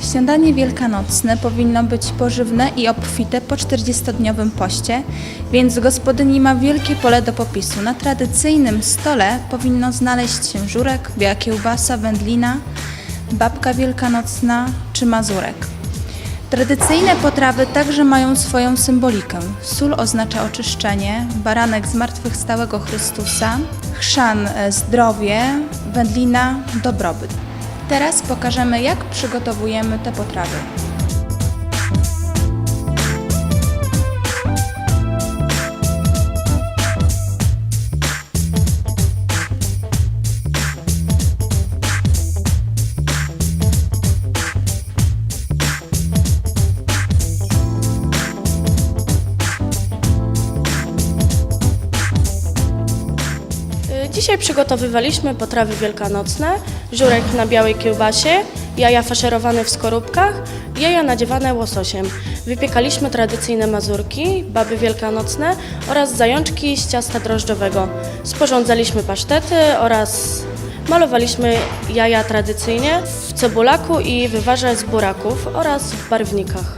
Śniadanie wielkanocne powinno być pożywne i obfite po 40-dniowym poście, więc gospodyni ma wielkie pole do popisu. Na tradycyjnym stole powinno znaleźć się żurek, biała kiełbasa, wędlina, babka wielkanocna czy mazurek. Tradycyjne potrawy także mają swoją symbolikę. Sól oznacza oczyszczenie, baranek zmartwychwstałego Chrystusa, chrzan e, zdrowie, wędlina dobrobyt. Teraz pokażemy, jak przygotowujemy te potrawy. Dzisiaj przygotowywaliśmy potrawy wielkanocne, żurek na białej kiełbasie, jaja faszerowane w skorupkach, jaja nadziewane łososiem. Wypiekaliśmy tradycyjne mazurki, baby wielkanocne oraz zajączki z ciasta drożdżowego. Sporządzaliśmy pasztety oraz malowaliśmy jaja tradycyjnie w cebulaku i wywarze z buraków oraz w barwnikach.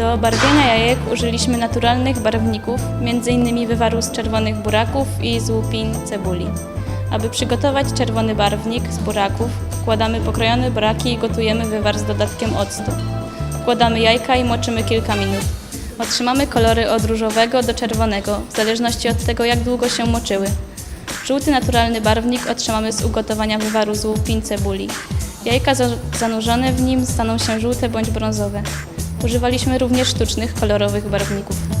Do barwienia jajek użyliśmy naturalnych barwników, m.in. wywaru z czerwonych buraków i z łupin cebuli. Aby przygotować czerwony barwnik z buraków, wkładamy pokrojone buraki i gotujemy wywar z dodatkiem octu. Wkładamy jajka i moczymy kilka minut. Otrzymamy kolory od różowego do czerwonego, w zależności od tego, jak długo się moczyły. Żółty naturalny barwnik otrzymamy z ugotowania wywaru z łupin cebuli. Jajka za- zanurzone w nim staną się żółte bądź brązowe. Używaliśmy również sztucznych, kolorowych barwników.